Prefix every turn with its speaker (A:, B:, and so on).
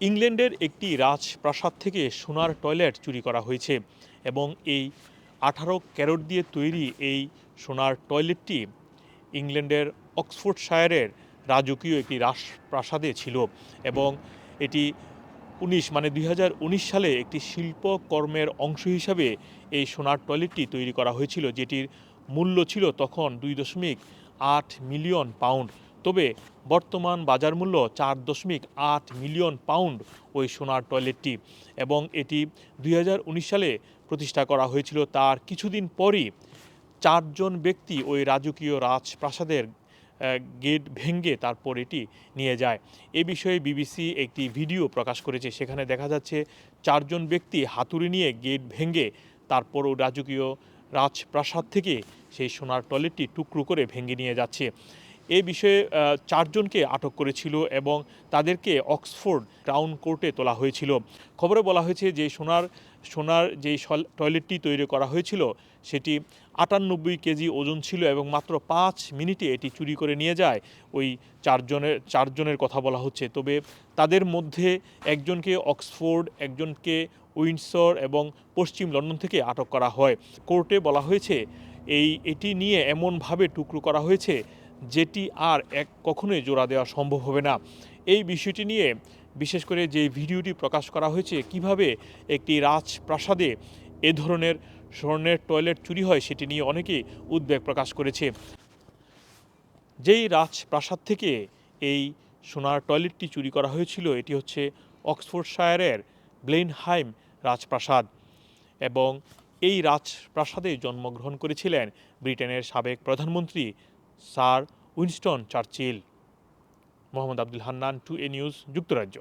A: ইংল্যান্ডের একটি রাজপ্রাসাদ থেকে সোনার টয়লেট চুরি করা হয়েছে এবং এই আঠারো ক্যারট দিয়ে তৈরি এই সোনার টয়লেটটি ইংল্যান্ডের অক্সফোর্ডশায়ারের রাজকীয় একটি রাজপ্রাসাদে ছিল এবং এটি উনিশ মানে দুই হাজার উনিশ সালে একটি শিল্পকর্মের অংশ হিসাবে এই সোনার টয়লেটটি তৈরি করা হয়েছিল, যেটির মূল্য ছিল তখন দুই দশমিক আট মিলিয়ন পাউন্ড। তবে বর্তমান বাজার মূল্য চার দশমিক আট মিলিয়ন পাউন্ড ওই সোনার টয়লেটটি এবং এটি দুই হাজার উনিশ সালে প্রতিষ্ঠা করা হয়েছিল। তার কিছুদিন পরই চারজন ব্যক্তি ওই রাজকীয় রাজপ্রাসাদের গেট ভেঙ্গে তারপর এটি নিয়ে যায়। এ বিষয়ে বিবিসি একটি ভিডিও প্রকাশ করেছে। সেখানে দেখা যাচ্ছে চারজন ব্যক্তি হাতুড়ি নিয়ে গেট ভেঙে তারপর রাজকীয় রাজপ্রাসাদ থেকে সেই সোনার টয়লেটটি টুকরো করে ভেঙে নিয়ে যাচ্ছে। এই বিষয়ে চারজনকে আটক করেছিল এবং তাদেরকে অক্সফোর্ড ক্রাউন কোর্টে তোলা হয়েছিল। খবরে বলা হয়েছে যে, সোনার সোনার যেই টয়লেটটি তৈরি করা হয়েছিল, সেটি আটানব্বই কেজি ওজন ছিল এবং মাত্র পাঁচ মিনিটে এটি চুরি করে নিয়ে যায়। ওই চারজনের চারজনের কথা বলা হচ্ছে। তবে তাদের মধ্যে একজনকে অক্সফোর্ড, একজনকে উইন্ডসর এবং পশ্চিম লন্ডন থেকে আটক করা হয়। কোর্টে বলা হয়েছে, এই, এটি নিয়ে এমনভাবে টুকরো করা হয়েছে যেটি আর এক কখনোই জোড়া দেওয়া সম্ভব হবে না। এই বিষয়টি নিয়ে বিশেষ করে যে ভিডিওটি প্রকাশ করা হয়েছে, কীভাবে একটি রাজপ্রাসাদে এ ধরনের স্বর্ণের টয়লেট চুরি হয় সেটি নিয়ে অনেকেই উদ্বেগ প্রকাশ করেছে। যেই রাজপ্রাসাদ থেকে এই সোনার টয়লেটটি চুরি করা হয়েছিল, এটি হচ্ছে অক্সফোর্ডশায়ারের ব্লেনহাইম রাজপ্রাসাদ এবং এই রাজপ্রাসাদে জন্মগ্রহণ করেছিলেন ব্রিটেনের সাবেক প্রধানমন্ত্রী sir Winston Churchill. Mohammad Abdul Hannan to A news যুক্তরাজ্য।